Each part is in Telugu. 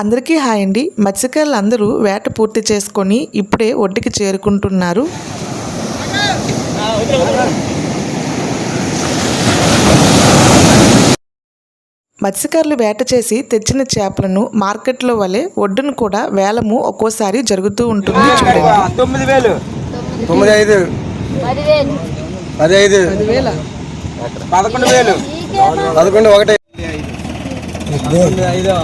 అందరికీ హాయ్ అండి. మత్స్యకారులు అందరూ వేట పూర్తి చేసుకొని ఇప్పుడే ఒడ్డుకి చేరుకుంటున్నారు. మత్స్యకారులు వేట చేసి తెచ్చిన చేపలను మార్కెట్లో వలె ఒడ్డును కూడా వేలము ఒక్కోసారి జరుగుతూ ఉంటుంది చూడండి. తొమ్మిది వేలు. తొమ్మిది ఐదు. పదివేలు. పది ఐదు పదకొండు వేలు. పదకొండు ఒకటి. ఐదు.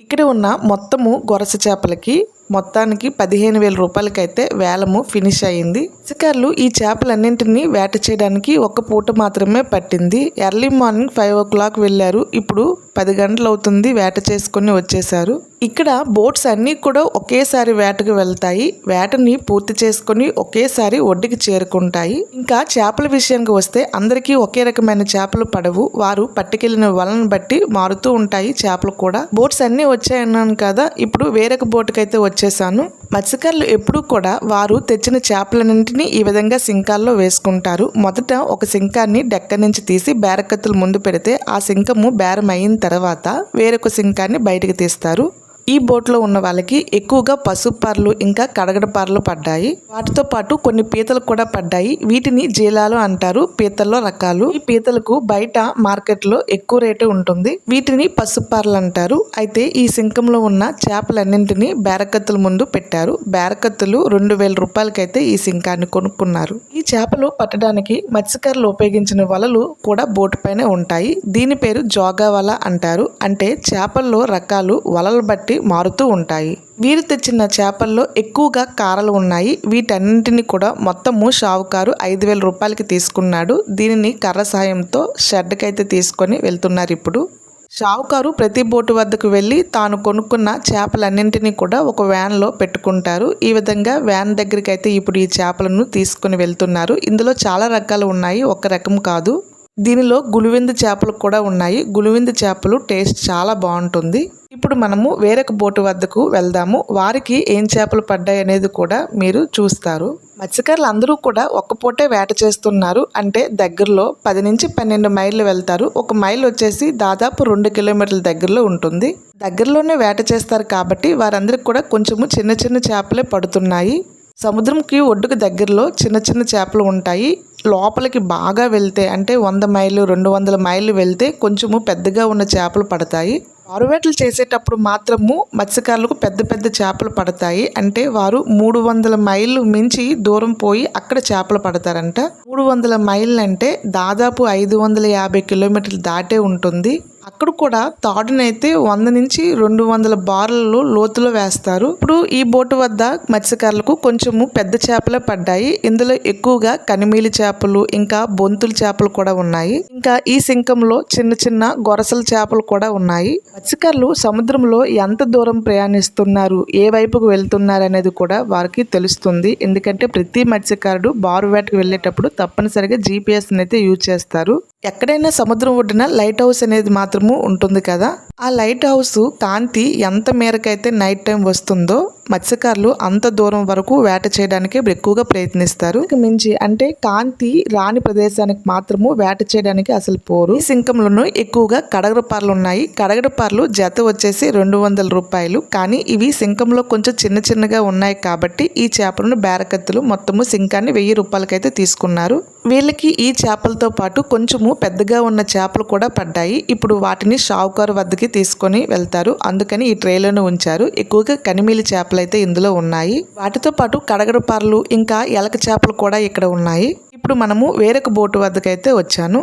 ఇక్కడ ఉన్న మొత్తము గొరస చేపలకి మొత్తానికి పదిహేను వేల రూపాయలకైతే వేలము ఫినిష్ అయింది మత్స్యకారులు ఈ చేపలన్నింటినీ వేట చేయడానికి ఒక పూట మాత్రమే పట్టింది. Early morning five o'clock వెళ్ళారు. ఇప్పుడు పది గంటలు అవుతుంది వేట చేసుకుని వచ్చేసారు ఇక్కడ బోట్స్ అన్నీ కూడా ఒకేసారి వేటకు వెళ్తాయి. వేటని పూర్తి చేసుకొని ఒకేసారి ఒడ్డుకి చేరుకుంటాయి. ఇంకా చేపల విషయానికి వస్తే అందరికీ ఒకే రకమైన చేపలు పడవు. వారు పట్టుకెళ్ళిన వలను బట్టి మారుతూ ఉంటాయి చేపలు కూడా. బోట్స్ అన్నీ వచ్చాయన్నాను కదా ఇప్పుడు వేరొక బోటుకైతే అయితే వచ్చేసాను మత్స్యకారులు ఎప్పుడూ కూడా వారు తెచ్చిన చేపలన్నింటినీ ఈ విధంగా సింకాల్లో వేసుకుంటారు. మొదట ఒక సింకాన్ని డెక్క నుంచి తీసి బేరకత్తులు ముందు పెడితే ఆ సింకము బేరం అయిన తర్వాత వేరొక సింకాన్ని బయటకు తీస్తారు. ఈ బోట్లో ఉన్న వాళ్ళకి ఎక్కువగా పసుపు పార్లు ఇంకా కడగడ పార్లు పడ్డాయి. వాటితో పాటు కొన్ని పీతలు కూడా పడ్డాయి. వీటిని జీలాలు అంటారు. పీతల్లో రకాలు. ఈ పీతలకు బయట మార్కెట్లో ఎక్కువ రేటు ఉంటుంది. వీటిని పసుపు పార్లు అంటారు. అయితే ఈ సింకంలో ఉన్న చేపలన్నింటినీ బేరకత్తుల ముందు పెట్టారు. బేరకత్తులు రెండు వేల రూపాయలకైతే ఈ సింకాన్ని కొనుక్కున్నారు. ఈ చేపలు పట్టడానికి మత్స్యకారులు ఉపయోగించిన వలలు కూడా బోటు పైన ఉంటాయి. దీని పేరు జోగా వల అంటారు. అంటే చేపల్లో రకాలు వలలు బట్టి మారుతూ ఉంటాయి. వీరు తెచ్చిన చేపల్లో ఎక్కువగా కారలు ఉన్నాయి. వీటన్నింటిని కూడా మొత్తము షావుకారు ఐదు వేల రూపాయలకి తీసుకున్నాడు. దీనిని కర్ర సాయంతో షెడ్కైతే అయితే తీసుకొని వెళ్తున్నారు ఇప్పుడు. షావుకారు ప్రతి బోటు వద్దకు వెళ్ళి తాను కొనుక్కున్న చేపలన్నింటినీ కూడా ఒక వ్యాన్లో పెట్టుకుంటారు. ఈ విధంగా వ్యాన్ దగ్గరికి అయితే ఇప్పుడు ఈ చేపలను తీసుకుని వెళ్తున్నారు. ఇందులో చాలా రకాలు ఉన్నాయి. ఒక రకం కాదు. దీనిలో గులివిందు చేపలు కూడా ఉన్నాయి. గులివిందు చేపలు టేస్ట్ చాలా బాగుంటుంది. ఇప్పుడు మనము వేరొక బోటు వద్దకు వెళ్దాము. వారికి ఏం చేపలు పడ్డాయి అనేది కూడా మీరు చూస్తారు. మత్స్యకారులు అందరూ కూడా ఒక్క పూటే వేట చేస్తున్నారు. అంటే దగ్గరలో పది నుంచి పన్నెండు మైళ్ళు వెళ్తారు. ఒక మైల్ వచ్చేసి దాదాపు రెండు కిలోమీటర్ల దగ్గరలో ఉంటుంది. దగ్గరలోనే వేట చేస్తారు కాబట్టి వారందరికి కూడా కొంచెము చిన్న చిన్న చేపలే పడుతున్నాయి. సముద్రంకి ఒడ్డుకు దగ్గరలో చిన్న చిన్న చేపలు ఉంటాయి. లోపలికి బాగా వెళ్తే అంటే వంద మైళ్ళు రెండు వందల మైళ్ళు వెళ్తే కొంచెము పెద్దగా ఉన్న చేపలు పడతాయి. పారువేటలు చేసేటప్పుడు మాత్రము మత్స్యకారులకు పెద్ద పెద్ద చేపలు పడతాయి. అంటే వారు మూడు వందల మైళ్ళు మించి దూరం పోయి అక్కడ చేపలు పడతారంట. మూడు వందల మైళ్ళు అంటే దాదాపు ఐదు వందల యాభై కిలోమీటర్లు దాటే ఉంటుంది. అక్కడ కూడా తాడునైతే వంద నుంచి రెండు వందల బార్లలో లోతులో వేస్తారు. ఇప్పుడు ఈ బోటు వద్ద మత్స్యకారులకు కొంచెము పెద్ద చేపలే పడ్డాయి. ఇందులో ఎక్కువగా కనిమీలి చేపలు ఇంకా బొంతుల చేపలు కూడా ఉన్నాయి. ఇంకా ఈ సింకంలో చిన్న చిన్న గొరసల చేపలు కూడా ఉన్నాయి. మత్స్యకారులు సముద్రంలో ఎంత దూరం ప్రయాణిస్తున్నారు ఏ వైపుకు వెళ్తున్నారు అనేది కూడా వారికి తెలుస్తుంది. ఎందుకంటే ప్రతి మత్స్యకారుడు బారు వేటకు వెళ్ళేటప్పుడు తప్పనిసరిగా జీపీఎస్ అయితే యూజ్ చేస్తారు. ఎక్కడైనా సముద్రం ఒడ్డున లైట్ హౌస్ అనేది మాత్రము ఉంటుంది కదా? ఆ లైట్ హౌస్ కాంతి ఎంత మేరకైతే నైట్ టైం వస్తుందో మత్స్యకారులు అంత దూరం వరకు వేట చేయడానికి ఎక్కువగా ప్రయత్నిస్తారు. మించి అంటే కాంతి రాని ప్రదేశానికి మాత్రము వేట చేయడానికి అసలు పోరు. ఈ సింకంలోనూ ఎక్కువగా కడగడ పార్లు ఉన్నాయి. కడగడ పార్లు జత వచ్చేసి రెండు వందల రూపాయలు. కానీ ఇవి సింకంలో కొంచెం చిన్న చిన్నగా ఉన్నాయి కాబట్టి ఈ చేపలను బేరకత్తులు మొత్తము సింకాన్ని వెయ్యి రూపాయలకైతే తీసుకున్నారు. వీళ్ళకి ఈ చేపలతో పాటు కొంచెము పెద్దగా ఉన్న చేపలు కూడా పడ్డాయి. ఇప్పుడు వాటిని షావుకారు వద్దకి తీసుకొని వెళ్తారు. అందుకని ఈ ట్రేలోనే ఉంచారు. ఎక్కువగా కనిమీలి చేపలు అయితే ఇందులో ఉన్నాయి. వాటితో పాటు కడగడ పార్లు ఇంకా ఎలక చేపలు కూడా ఇక్కడ ఉన్నాయి. ఇప్పుడు మనము వేరొక బోటు వద్దకైతే వచ్చాను.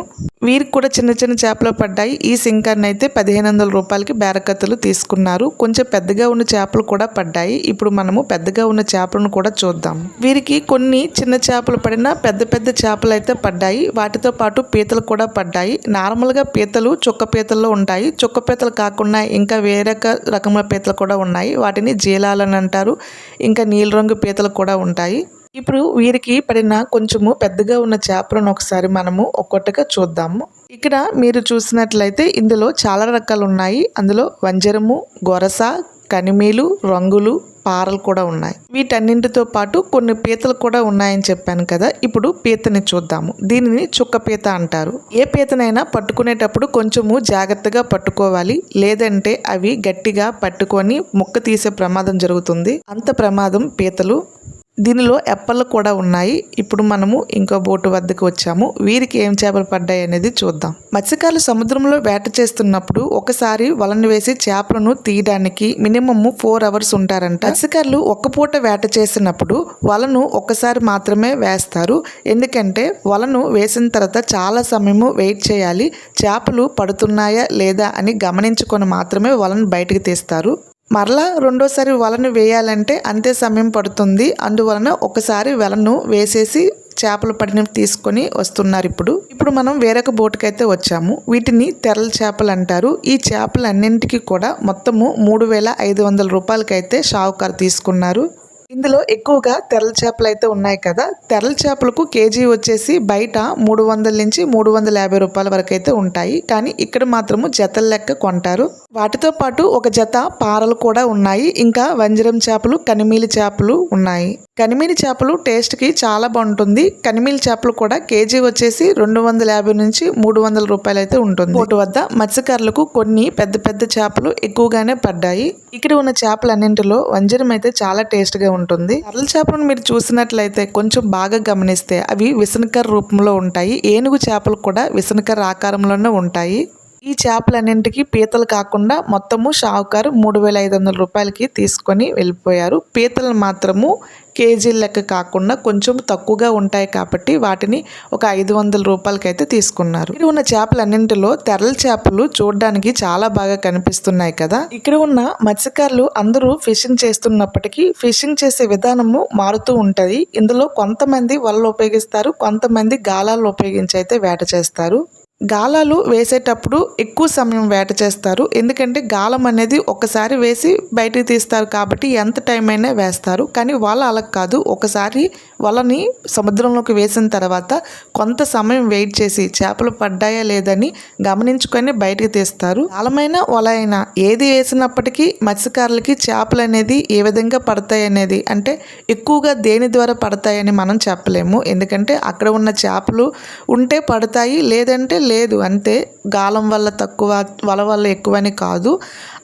వీరికి కూడా చిన్న చిన్న చేపలు పడ్డాయి. ఈ సింకర్ని అయితే పదిహేను వందల రూపాయలకి బేరకత్తులు తీసుకున్నారు. కొంచెం పెద్దగా ఉన్న చేపలు కూడా పడ్డాయి. ఇప్పుడు మనము పెద్దగా ఉన్న చేపలను కూడా చూద్దాం. వీరికి కొన్ని చిన్న చేపలు పడినా పెద్ద పెద్ద చేపలు అయితే పడ్డాయి. వాటితో పాటు పీతలు కూడా పడ్డాయి. నార్మల్గా పీతలు చుక్క పీతల్లో ఉంటాయి. చుక్క పీతలు కాకుండా ఇంకా వేరొక రకముల పీతలు కూడా ఉన్నాయి. వాటిని జీలాలని అంటారు. ఇంకా నీలి రంగు పీతలు కూడా ఉంటాయి. ఇప్పుడు వీరికి పడిన కొంచెము పెద్దగా ఉన్న చేపలను ఒకసారి మనము ఒక్కొక్కటిగా చూద్దాము. ఇక్కడ మీరు చూసినట్లయితే ఇందులో చాలా రకాలు ఉన్నాయి. అందులో వంజరము గొరస కనిమీలు రంగులు పారలు కూడా ఉన్నాయి. వీటన్నింటితో పాటు కొన్ని పీతలు కూడా ఉన్నాయని చెప్పాను కదా. ఇప్పుడు పీతని చూద్దాము. దీనిని చుక్క పీత అంటారు. ఏ పీతనైనా పట్టుకునేటప్పుడు కొంచెము జాగ్రత్తగా పట్టుకోవాలి. లేదంటే అవి గట్టిగా పట్టుకొని ముక్క తీసే ప్రమాదం జరుగుతుంది. అంత ప్రమాదం పీతలు దీనిలో ఎప్పలు కూడా ఉన్నాయి. ఇప్పుడు మనము ఇంకో బోటు వద్దకు వచ్చాము. వీరికి ఏం చేపలు పడ్డాయి అనేది చూద్దాం. మత్స్యకారులు సముద్రంలో వేట చేస్తున్నప్పుడు ఒకసారి వలను వేసి చేపలను తీయడానికి మినిమమ్ ఫోర్ అవర్స్ ఉంటారంట. మత్స్యకారులు ఒక్క పూట వేట చేసినప్పుడు వలను ఒక్కసారి మాత్రమే వేస్తారు. ఎందుకంటే వలను వేసిన తర్వాత చాలా సమయము వెయిట్ చేయాలి. చేపలు పడుతున్నాయా లేదా అని గమనించుకొని మాత్రమే వలను బయటకు తీస్తారు. మరలా రెండోసారి వలను వేయాలంటే అంతే సమయం పడుతుంది. అందువలన ఒకసారి వలను వేసేసి చేపలు పడిన తీసుకొని వస్తున్నారు ఇప్పుడు. ఇప్పుడు మనం వేరొక బోటుకైతే వచ్చాము. వీటిని తెరల చేపలు అంటారు. ఈ చేపలన్నింటికి కూడా మొత్తము మూడు వేల ఐదు వందల రూపాయలకైతే షావుకారు తీసుకున్నారు. ఇందులో ఎక్కువగా తెరల చేపలు అయితే ఉన్నాయి కదా. తెరల చేపలకు కేజీ వచ్చేసి బయట మూడు వందల నుంచి మూడు వందల యాభై రూపాయల వరకు అయితే ఉంటాయి. కానీ ఇక్కడ మాత్రము జతల లెక్క కొంటారు. వాటితో పాటు ఒక జత పారలు కూడా ఉన్నాయి. ఇంకా వంజరం చేపలు కనిమీలి చేపలు ఉన్నాయి. కనిమీలి చేపలు టేస్ట్కి చాలా బాగుంటుంది. కనిమీలి చేపలు కూడా కేజీ వచ్చేసి రెండు వందల యాభై నుంచి మూడు వందల రూపాయలు అయితే ఉంటుంది. బోటు వద్ద మత్స్యకారులకు కొన్ని పెద్ద పెద్ద చేపలు ఎక్కువగానే పడ్డాయి. ఇక్కడ ఉన్న చేపలన్నింటిలో వంజరం అయితే చాలా టేస్ట్గా ఉంటుంది. కర్రల చేపలను మీరు చూసినట్లయితే కొంచెం బాగా గమనిస్తే అవి విసనకర్ రూపంలో ఉంటాయి. ఏనుగు చేపలు కూడా విసనకర్ ఆకారంలోనే ఉంటాయి. ఈ చేపలన్నింటికి పీతలు కాకుండా మొత్తము షావుకారు మూడు వేల ఐదు వందల రూపాయలకి తీసుకొని వెళ్ళిపోయారు. పీతలు మాత్రము కేజీ లెక్క కాకుండా కొంచెం తక్కువగా ఉంటాయి కాబట్టి వాటిని ఒక ఐదు వందల రూపాయలకైతే తీసుకున్నారు. ఇక్కడ ఉన్న చేపలన్నింటిలో తెరల చేపలు చూడడానికి చాలా బాగా కనిపిస్తున్నాయి కదా. ఇక్కడ ఉన్న మత్స్యకారులు అందరూ ఫిషింగ్ చేస్తున్నప్పటికీ ఫిషింగ్ చేసే విధానము మారుతూ ఉంటది. ఇందులో కొంతమంది వలలు ఉపయోగిస్తారు కొంతమంది గాలాలు ఉపయోగించి అయితే వేట చేస్తారు. గాలాలు వేసేటప్పుడు ఎక్కువ సమయం వేట చేస్తారు. ఎందుకంటే గాలం అనేది ఒకసారి వేసి బయటికి తీస్తారు కాబట్టి ఎంత టైం అయినా వేస్తారు. కానీ వల అలా కాదు. ఒకసారి వలని సముద్రంలోకి వేసిన తర్వాత కొంత సమయం వెయిట్ చేసి చేపలు పడ్డాయా లేదని గమనించుకొని బయటికి తీస్తారు. గాలమైన వల అయినా ఏది వేసినప్పటికీ మత్స్యకారులకి చేపలు అనేది ఏ విధంగా పడతాయి అనేది అంటే ఎక్కువగా దేని ద్వారా పడతాయని మనం చెప్పలేము. ఎందుకంటే అక్కడ ఉన్న చేపలు ఉంటే పడతాయి లేదంటే లేదు. అంతే. గాలం వల్ల తక్కువ వల వల్ల ఎక్కువని కాదు.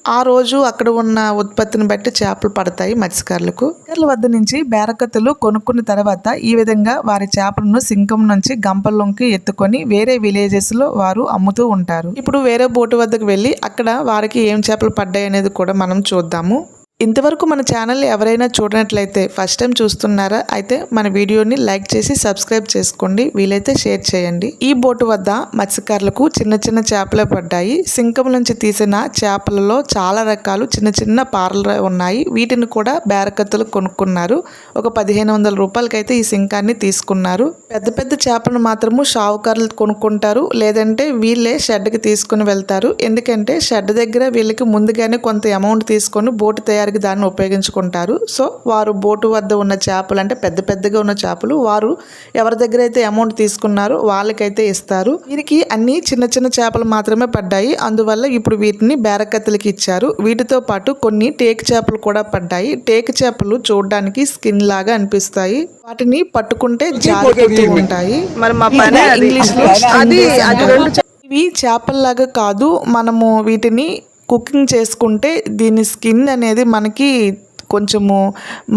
ఆ రోజు అక్కడ ఉన్న ఉత్పత్తిని బట్టి చేపలు పడతాయి మత్స్యకారులకు. మత్స్యకారుల వద్ద నుంచి బేరకత్తులు కొనుక్కున్న తర్వాత ఈ విధంగా వారి చేపలను సింకం నుంచి గంపల్లోకి ఎత్తుకొని వేరే విలేజెస్లో వారు అమ్ముతూ ఉంటారు. ఇప్పుడు వేరే బోటు వద్దకు వెళ్ళి అక్కడ వారికి ఏం చేపలు పడ్డాయి అనేది కూడా మనం చూద్దాము. ఇంతవరకు మన ఛానల్ ఎవరైనా చూడనట్లయితే ఫస్ట్ టైం చూస్తున్నారా అయితే మన వీడియోని లైక్ చేసి సబ్స్క్రైబ్ చేసుకోండి వీలైతే షేర్ చేయండి. ఈ బోటు వద్ద మత్స్యకారులకు చిన్న చిన్న చేపలే పడ్డాయి. సింకం నుంచి తీసిన చేపలలో చాలా రకాలు చిన్న చిన్న పారలు ఉన్నాయి. వీటిని కూడా బేరకత్తులు కొనుక్కున్నారు. ఒక పదిహేను వందల రూపాయలకైతే ఈ సింకాన్ని తీసుకున్నారు. పెద్ద పెద్ద చేపలను మాత్రము షావుకారులు కొనుక్కుంటారు లేదంటే వీళ్ళే షెడ్కి తీసుకుని వెళ్తారు. ఎందుకంటే షెడ్ దగ్గర వీళ్ళకి ముందుగానే కొంత అమౌంట్ తీసుకొని బోటు తయారీకి దాన్ని ఉపయోగించుకుంటారు. సో వారు బోటు వద్ద ఉన్న చేపలు అంటే పెద్ద పెద్దగా ఉన్న చేపలు వారు ఎవరి దగ్గర అయితే అమౌంట్ తీసుకున్నారో వాళ్ళకైతే ఇస్తారు. వీరికి అన్ని చిన్న చిన్న చేపలు మాత్రమే పడ్డాయి. అందువల్ల ఇప్పుడు వీటిని బేరకత్తులకి ఇచ్చారు. వీటితో పాటు కొన్ని టేక్ చేపలు కూడా పడ్డాయి. టేక్ చేపలు చూడడానికి స్కిన్ లాగా అనిపిస్తాయి. వాటిని పట్టుకుంటే జారిపోతూ ఉంటాయి. మరి మా పని అది. ఇంగ్లీష్లో అది అది రెండు ఇవి చేపల్లాగా కాదు. మనము వీటిని కుకింగ్ చేసుకుంటే దీని స్కిన్ అనేది మనకి కొంచెము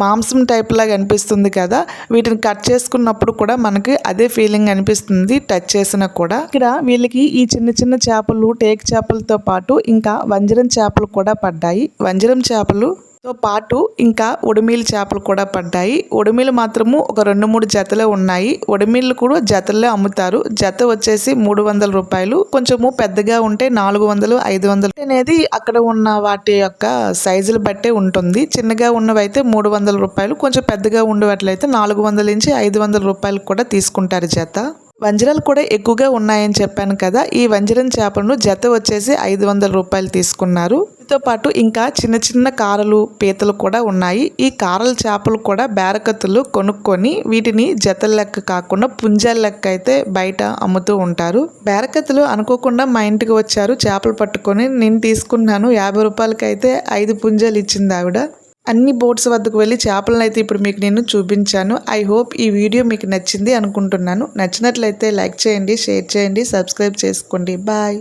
మాంసం టైప్లాగా అనిపిస్తుంది కదా. వీటిని కట్ చేసుకున్నప్పుడు కూడా మనకి అదే ఫీలింగ్ అనిపిస్తుంది టచ్ చేసినా కూడా. ఇక్కడ వీళ్ళకి ఈ చిన్న చిన్న చేపలు టేక్ చేపలతో పాటు ఇంకా వంజరం చేపలు కూడా పడ్డాయి. వంజరం చేపలు తో పాటు ఇంకా ఉడిమీలు చేపలు కూడా పడ్డాయి. ఉడిమీలు మాత్రము ఒక రెండు మూడు జతలే ఉన్నాయి. ఉడిమీలు కూడా జతల్లో అమ్ముతారు. జత వచ్చేసి మూడు వందల రూపాయలు. కొంచెము పెద్దగా ఉంటే నాలుగు వందలు ఐదు వందలు అనేది అక్కడ ఉన్న వాటి యొక్క సైజులు బట్టే ఉంటుంది. చిన్నగా ఉన్నవి అయితే మూడు వందల రూపాయలు. కొంచెం పెద్దగా ఉండేవాట్లయితే నాలుగు వందల నుంచి ఐదు వందల రూపాయలు కూడా తీసుకుంటారు జత. వంజరాలు కూడా ఎక్కువగా ఉన్నాయని చెప్పాను కదా ఈ వంజరం చేపలను జత వచ్చేసి ఐదు వందల రూపాయలు తీసుకున్నారు. దీంతో పాటు ఇంకా చిన్న చిన్న కారలు పీతలు కూడా ఉన్నాయి. ఈ కారల చేపలు కూడా బేరకత్తులు కొనుక్కొని వీటిని జతల లెక్క కాకుండా పుంజాల లెక్క అయితే బయట అమ్ముతూ ఉంటారు. బేరకత్తులు అనుకోకుండా మా ఇంటికి వచ్చారు చేపలు పట్టుకొని నేను తీసుకున్నాను యాభై రూపాయలకి అయితే ఐదు పుంజాలు ఇచ్చింది ఆవిడ. అన్ని బోట్స్ వద్దకు వెళ్ళి చేపలను అయితే ఇప్పుడు మీకు నేను చూపించాను. ఐ హోప్ ఈ వీడియో మీకు నచ్చింది అనుకుంటున్నాను. నచ్చినట్లయితే లైక్ చేయండి షేర్ చేయండి సబ్స్క్రైబ్ చేసుకోండి. బాయ్